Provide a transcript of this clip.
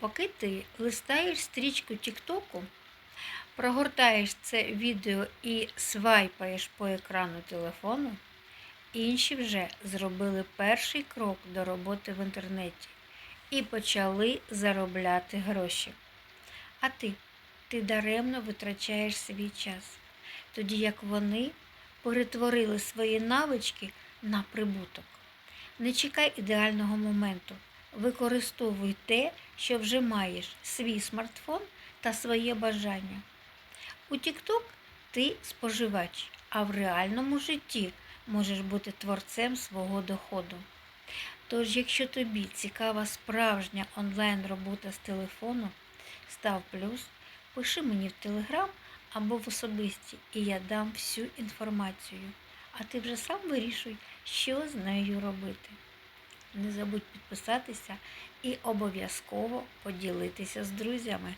Поки ти листаєш стрічку Тіктоку, прогортаєш це відео і свайпаєш по екрану телефону, інші вже зробили перший крок до роботи в інтернеті і почали заробляти гроші. А ти, ти даремно витрачаєш свій час, тоді як вони перетворили свої навички на прибуток. Не чекай ідеального моменту. Використовуй те, що вже маєш, свій смартфон та своє бажання. У TikTok ти споживач, а в реальному житті можеш бути творцем свого доходу. Тож, якщо тобі цікава справжня онлайн-робота з телефону, став плюс, пиши мені в Телеграм або в особисті, і я дам всю інформацію. А ти вже сам вирішуй, що з нею робити. Не забудь підписатися і обов'язково поділитися з друзями.